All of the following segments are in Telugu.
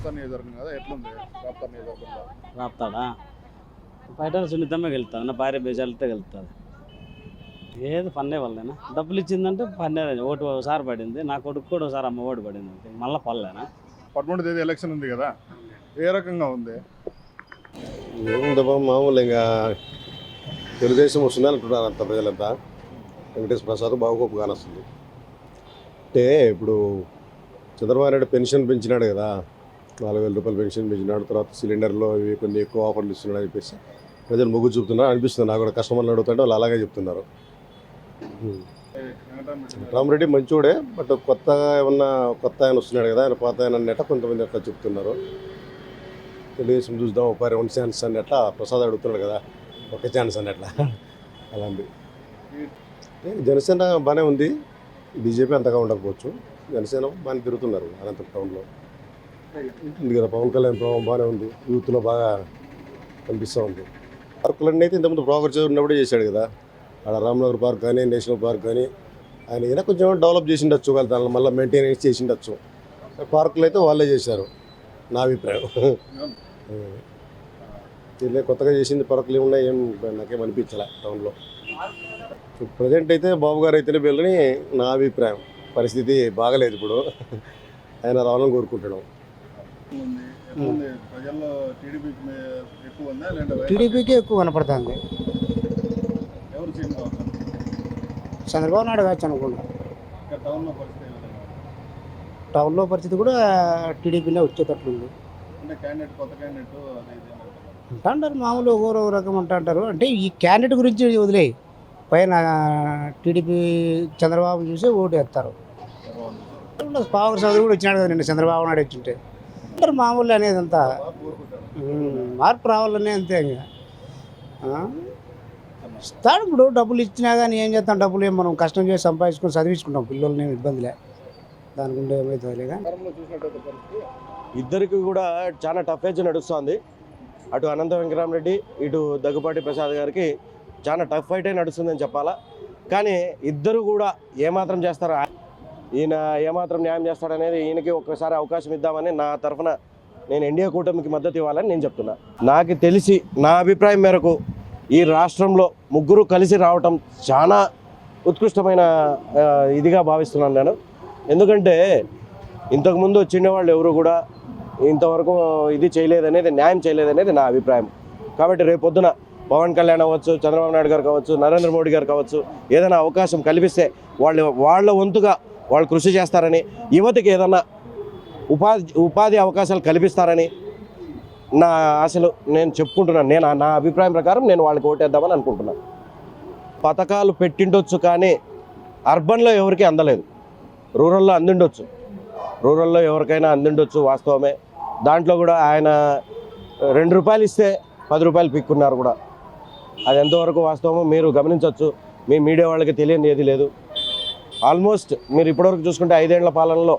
రాప్తా నియోజకవర్గం కదా ఎట్లుంది రాప్తా నియోజకవర్గంలో రాపుతాడా? బయట సున్నితమే గెలుతుంది నా భార్య బేజాలతో గెలుస్తుంది ఏది పన్నే వాళ్ళేనా? డబ్బులు ఇచ్చిందంటే పన్నే ఓటు ఒకసారి పడింది నా కొడుకు కూడా ఒకసారి అమ్మ ఓటు పడింది అంతే. మళ్ళీ పడలేనా? పదమూడు తేదీ ఎలక్షన్ ఉంది కదా ఏ రకంగా ఉంది? ఏముందబ్బా మామూలు ఇంకా తెలుగుదేశం వస్తుంది అంటున్నారు అంత ప్రజలంతా. వెంకటేశ్వర ప్రసాద్ బాగుకోపు కానొస్తుంది. అంటే ఇప్పుడు చంద్రబాబు నాయుడు పెన్షన్ పెంచినాడు కదా నాలుగు వేల రూపాయలు పెన్షన్ పెంచినాడు తర్వాత సిలిండర్లో ఇవి కొన్ని ఎక్కువ ఆఫర్లు ఇస్తున్నాడు అని చెప్పేసి ప్రజలు మొగ్గు చూపుతున్నారు. అనిపిస్తుంది నాకు కూడా కస్టమర్లు అడుగుతుంటే వాళ్ళు అలాగే చెప్తున్నారు. రామరెడ్డి మంచోడే బట్ కొత్తగా ఏమన్నా కొత్త ఆయన వస్తున్నాడు కదా ఆయన పాత ఆయన అన్నట్ట కొంతమంది అట్లా చెప్తున్నారు. తెలుగుదేశం చూద్దాం ఒక వన్ ఛాన్స్ అన్నట్ల ప్రసాద్ అడుగుతున్నాడు కదా ఒక ఛాన్స్ అన్నట్ల. అలాంటి జనసేన బాగానే ఉంది. బీజేపీ అంతగా ఉండకపోవచ్చు. జనసేన బాగానే తిరుగుతున్నారు అనంతపురం టౌన్లో. ఉంది కదా పవన్ కళ్యాణ్ ప్రభావం బాగానే ఉంది. యూత్లో బాగా కనిపిస్తూ ఉంది. పార్కులన్నీ అయితే ఇంతకుముందు ప్రాపర్ ఉన్నప్పుడే చేశాడు కదా. ఆడ రామ్నగర్ పార్క్ కానీ నేషనల్ పార్క్ కానీ ఆయన ఏదైనా కొంచెం డెవలప్ చేసి ఉండొచ్చు వాళ్ళు మళ్ళీ మెయింటెనెన్స్ చేసి ఉండొచ్చు. పార్కులు అయితే వాళ్ళే చేశారు నా అభిప్రాయం. దీనిలో కొత్తగా చేసింది పార్కులు ఏమున్నాయి ఏం నాకేం అనిపించలే టౌన్లో. ప్రజెంట్ అయితే బాబు గారు అయితేనే వెళ్ళని నా అభిప్రాయం. పరిస్థితి బాగలేదు ఇప్పుడు. ఆయన రావాలని కోరుకుంటున్నాం. ఉంది ఎట్లుంది? ప్రజల్లో టీడీపీకి ఎక్కువ ఉందా లేదంటే టీడీపీకి ఎక్కువ కనపడుతుంది. ఎవరు చంద్రబాబు నాయుడు కావచ్చు అనుకుంటా. టౌన్లో పరిస్థితి? టౌన్లో కూడా టీడీపీనే వచ్చేటట్లుంది. అంటే క్యాండిడేట్ కొత్త క్యాండిడేట్. అంటారు మామూలు ఓరో రకం అంటారు అంటే ఈ క్యాండిడేట్ గురించి వదిలేయి పైన టీడీపీ చంద్రబాబు చూసి ఓటు వేస్తారు. పవర్ చౌదరి కూడా వచ్చినాడు కదా నిన్న చంద్రబాబు నాయుడు వచ్చింటే. అందరు మామూలు అనేది అంతా మార్పు రావాలనే అంతే ఇంకా. ఇస్తాడు ఇప్పుడు డబ్బులు ఇచ్చినా కానీ ఏం చేస్తాం? డబ్బులు ఏం మనం కష్టం చేసి సంపాదించుకొని చదివించుకుంటాం. పిల్లల్ని ఇబ్బందిలే దాని గుండా ఏమవుతుంది ఇద్దరికి కూడా చాలా టఫ్ ఏజ్ నడుస్తుంది. అటు అనంత వెంకరామరెడ్డి ఇటు దగ్గుపాటి ప్రసాద్ గారికి చాలా టఫ్ ఫైటే నడుస్తుందని చెప్పాలా. కానీ ఇద్దరు కూడా ఏమాత్రం చేస్తారో ఈయన ఏమాత్రం న్యాయం చేస్తాడనేది ఈయనకి ఒక్కసారి అవకాశం ఇద్దామని నా తరఫున నేను ఎన్డీఏ కూటమికి మద్దతు ఇవ్వాలని నేను చెప్తున్నా. నాకు తెలిసి నా అభిప్రాయం మేరకు ఈ రాష్ట్రంలో ముగ్గురు కలిసి రావటం చాలా ఉత్కృష్టమైన ఇదిగా భావిస్తున్నాను నేను. ఎందుకంటే ఇంతకుముందు వచ్చిన వాళ్ళు ఎవరు కూడా ఇంతవరకు ఇది చేయలేదనేది న్యాయం చేయలేదనేది నా అభిప్రాయం. కాబట్టి రేపొద్దున పవన్ కళ్యాణ్ అవ్వచ్చు చంద్రబాబు నాయుడు గారు కావచ్చు నరేంద్ర మోడీ గారు కావచ్చు ఏదైనా అవకాశం కల్పిస్తే వాళ్ళు వాళ్ళ వంతుగా వాళ్ళు కృషి చేస్తారని యువతకి ఏదన్నా ఉపాధి ఉపాధి అవకాశాలు కల్పిస్తారని నా ఆశలు నేను చెప్పుకుంటున్నాను. నేను నా అభిప్రాయం ప్రకారం నేను వాళ్ళకి ఓటేద్దామని అనుకుంటున్నాను. పథకాలు పెట్టిండొచ్చు కానీ అర్బన్లో ఎవరికీ అందలేదు. రూరల్లో అందిండొచ్చు. రూరల్లో ఎవరికైనా అందిండొచ్చు వాస్తవమే. దాంట్లో కూడా ఆయన రెండు రూపాయలు ఇస్తే పది రూపాయలు పిక్కున్నారు కూడా. అది ఎంతవరకు వాస్తవమో మీరు గమనించవచ్చు మీ మీడియా వాళ్ళకి తెలియని ఏది లేదు. ఆల్మోస్ట్ మీరు ఇప్పటివరకు చూసుకుంటే ఐదేళ్ళ పాలనలో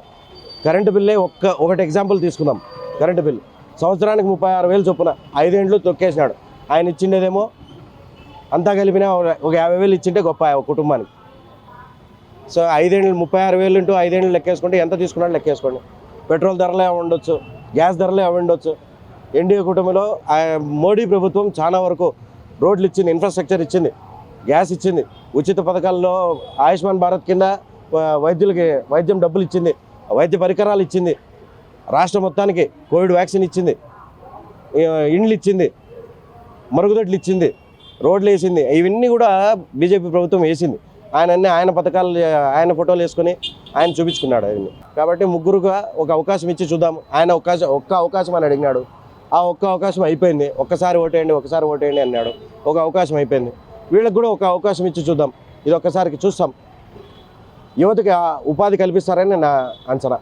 కరెంటు బిల్లే ఒక్క ఒకటి ఎగ్జాంపుల్ తీసుకుందాం. Current bill. సంవత్సరానికి ముప్పై ఆరు వేలు చొప్పున ఐదేండ్లు తొక్కేసినాడు. ఆయన ఇచ్చిండేదేమో అంతా కలిపిన ఒక యాభై వేలు ఇచ్చింటే గొప్ప ఒక కుటుంబానికి. సో ఐదేళ్ళు ముప్పై ఆరు వేలు ఇంటూ ఐదేళ్ళు లెక్కేసుకుంటే ఎంత తీసుకున్నాడు లెక్కేసుకోండి. పెట్రోల్ ధరలే ఉండొచ్చు గ్యాస్ ధరలే ఉండొచ్చు. ఎన్డీఏ కూటమిలో మోడీ ప్రభుత్వం చాలా వరకు రోడ్లు ఇచ్చింది ఇన్ఫ్రాస్ట్రక్చర్ ఇచ్చింది. గ్యాస్ ఇచ్చింది. ఉచిత పథకాల్లో ఆయుష్మాన్ భారత్ కింద వైద్యులకి వైద్యం డబ్బులు ఇచ్చింది. వైద్య పరికరాలు ఇచ్చింది. రాష్ట్ర మొత్తానికి కోవిడ్ వ్యాక్సిన్ ఇచ్చింది. ఇండ్లు ఇచ్చింది. మరుగుదొడ్లు ఇచ్చింది. రోడ్లు వేసింది. ఇవన్నీ కూడా బీజేపీ ప్రభుత్వం వేసింది. ఆయన అన్ని ఆయన పథకాలు ఆయన ఫోటోలు వేసుకొని ఆయన చూపించుకున్నాడు అవన్నీ కాబట్టి ముగ్గురుగా ఒక అవకాశం ఇచ్చి చూద్దాం. ఆయన అవకాశం ఒక్క అవకాశం అని అడిగినాడు. ఆ ఒక్క అవకాశం అయిపోయింది. ఒక్కసారి ఓటేయండి ఒకసారి ఓటేయండి అన్నాడు. ఒక అవకాశం అయిపోయింది. వీళ్ళకి కూడా ఒక అవకాశం ఇచ్చి చూద్దాం. ఇది ఒక్కసారికి చూస్తాం. యువతకి ఆ ఉపాధి కల్పిస్తారని నా అంచనా